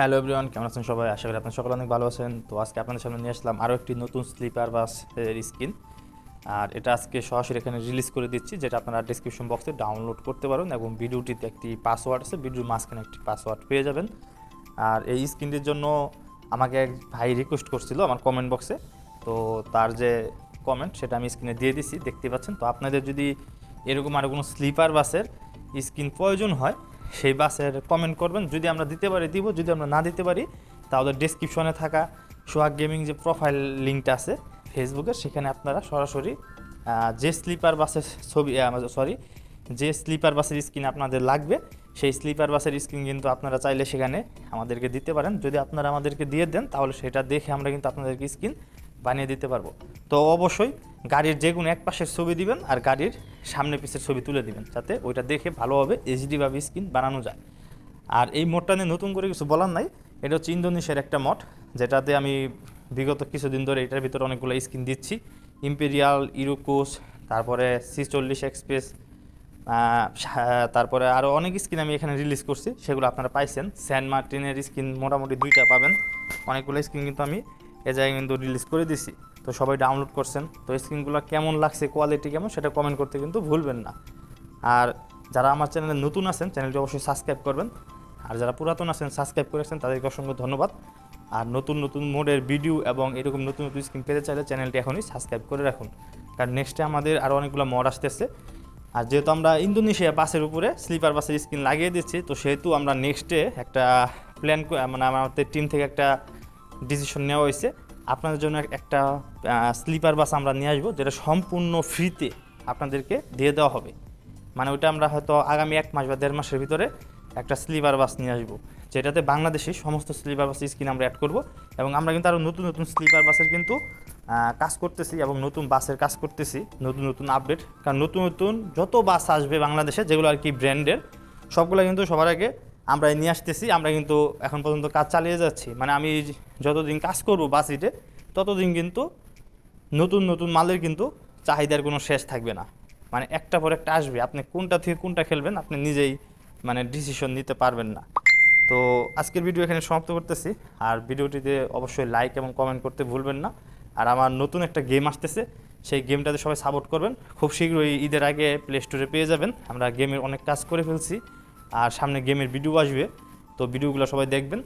Hello everyone কেমন আছেন সবাই? আশা করি আপনার সকলে অনেক ভালো আছেন। তো আজকে আপনাদের সামনে নিয়ে আসলাম আরও একটি নতুন স্লিপার বাস স্কিন আর এটা আজকে সরাসরি এখানে রিলিজ করে দিচ্ছি, যেটা আপনারা ডিসক্রিপশন বক্সে ডাউনলোড করতে পারেন এবং ভিডিওটিতে একটি পাসওয়ার্ড আছে, ভিডিওর মাঝখানে একটি পাসওয়ার্ড পেয়ে যাবেন। আর এই স্কিনটির জন্য আমাকে এক ভাই রিকোয়েস্ট করছিল আমার কমেন্ট বক্সে তো তার যে কমেন্ট সেটা আমি স্ক্রিনে দিয়ে দিছি, দেখতে পাচ্ছেন। তো আপনাদের যদি এরকম আরও কোনো স্লিপার বাসের স্কিন প্রয়োজন হয় সেই বাসের কমেন্ট করবেন। যদি আমরা দিতে পারি, দিব। যদি আমরা না দিতে পারি, তাহলে ডেসক্রিপশনে থাকা সোহাগ গেমিং যে প্রোফাইল লিঙ্কটা আছে ফেসবুকে সেখানে আপনারা সরাসরি যে স্লিপার বাসের ছবি সরি যে স্লিপার বাসের স্ক্রিন আপনাদের লাগবে, সেই স্লিপার বাসের স্ক্রিন কিন্তু আপনারা চাইলে সেখানে আমাদেরকে দিতে পারেন। যদি আপনারা আমাদেরকে দিয়ে দেন, তাহলে সেটা দেখে আমরা কিন্তু আপনাদেরকে স্ক্রিন বানিয়ে দিতে পারব। তো অবশ্যই গাড়ির যে কোনো এক পাশের ছবি দিবেন আর গাড়ির সামনে পিছের ছবি তুলে দিবেন, যাতে ওইটা দেখে ভালোভাবে এইচডিভাবে স্ক্রিন বানানো যায়। আর এই মোডটা নিয়ে নতুন করে কিছু বলার নাই, এটা হচ্ছে ইন্দোনেশিয়ার একটা মঠ যেটাতে আমি বিগত কিছুদিন ধরে এটার ভিতরে অনেকগুলো স্কিন দিচ্ছি। ইম্পেরিয়াল ইরোকোস তারপরে সি চল্লিশ এক্সপ্রেস তারপরে আরও অনেক স্কিন আমি এখানে রিলিজ করছি, সেগুলো আপনারা পাইছেন। স্যান মার্টিনের স্কিন মোটামুটি দুইটা পাবেন। অনেকগুলো স্কিন কিন্তু আমি এ জায়গায় কিন্তু রিলিজ করে দিছি। তো সবাই ডাউনলোড করছেন। তো স্ক্রিনগুলো কেমন লাগছে কোয়ালিটি কেমন, সেটা কমেন্ট করতে কিন্তু ভুলবেন না। আর যারা আমার চ্যানেলে নতুন আছেন চ্যানেলটি অবশ্যই সাবস্ক্রাইব করবেন। আর যারা পুরাতন আছেন সাবস্ক্রাইব করেছেন তাদেরকে অসংখ্য ধন্যবাদ। আর নতুন নতুন মোডের ভিডিও এবং এরকম নতুন নতুন স্কিম পেতে চাইলে চ্যানেলটি এখনই সাবস্ক্রাইব করে রাখুন। কারণ নেক্সটে আমাদের আরও অনেকগুলো মড আসতেছে। আর যেহেতু আমরা ইন্দোনেশিয়া বাসের উপরে স্লিপার বাসের স্ক্রিন লাগিয়ে দিচ্ছি, তো সেহেতু আমরা নেক্সটে একটা প্ল্যান মানে আমাদের টিম থেকে একটা ডিসিশন নেওয়া হয়েছে। আপনাদের জন্য একটা স্লিপার বাস আমরা নিয়ে আসব, যেটা সম্পূর্ণ ফ্রিতে আপনাদেরকে দিয়ে দেওয়া হবে। মানে ওইটা আমরা হয়তো আগামী এক মাস বা দেড় মাসের ভিতরে একটা স্লিপার বাস নিয়ে আসব, যেটাতে বাংলাদেশে সমস্ত স্লিপার বাস স্কিন আমরা অ্যাড করব এবং আমরা কিন্তু আরও নতুন নতুন স্লিপার বাসের কিন্তু কাজ করতেছি এবং নতুন বাসের কাজ করতেছি, নতুন নতুন আপডেট কারণ নতুন নতুন যত বাস আসবে বাংলাদেশে, যেগুলো আর কি ব্র্যান্ডের সবগুলো কিন্তু সবার আগে আমরা নিয়ে আসতেছি, আমরা কিন্তু এখন পর্যন্ত কাজ চালিয়ে যাচ্ছি। মানে আমি যতদিন কাজ করব বাসিটে ততদিন কিন্তু নতুন নতুন মালের কিন্তু চাহিদার কোনো শেষ থাকবে না। মানে একটা পর একটা আসবে, আপনি কোনটা থেকে কোনটা খেলবেন আপনি নিজেই মানে ডিসিশন নিতে পারবেন না। তো আজকের ভিডিও এখানে সমাপ্ত করতেছি, আর ভিডিওটিতে অবশ্যই লাইক এবং কমেন্ট করতে ভুলবেন না। আর আমার নতুন একটা গেম আসতেছে, সেই গেমটাতে সবাই সাপোর্ট করবেন। খুব শীঘ্রই ঈদের আগে প্লে স্টোরে পেয়ে যাবেন। আমরা গেমের অনেক কাজ করে ফেলছি। আর সামনে গেমের ভিডিও আসবে, তো ভিডিওগুলো সবাই দেখবেন।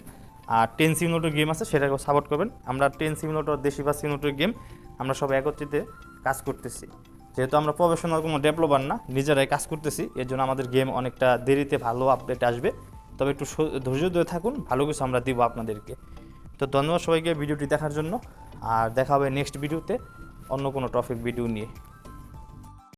আর টেন সিমিনোটোর গেম আছে, সেটাকেও সাপোর্ট করবেন। আমরা টেন সিমিনোটোর দেশি বা সিমিনোটোর গেম আমরা সবাই একত্রিত কাজ করতেছি। যেহেতু আমরা প্রফেশনাল কোনো ডেভেলপার না, নিজেরাই কাজ করতেছি এর জন্য আমাদের গেম অনেকটা দেরিতে ভালো আপডেট আসবে। তবে একটু ধৈর্য ধরে থাকুন, ভালো কিছু আমরা দিব আপনাদেরকে। তো ধন্যবাদ সবাইকে ভিডিওটি দেখার জন্য। আর দেখা হবে নেক্সট ভিডিওতে অন্য কোনো টপিক ভিডিও নিয়ে।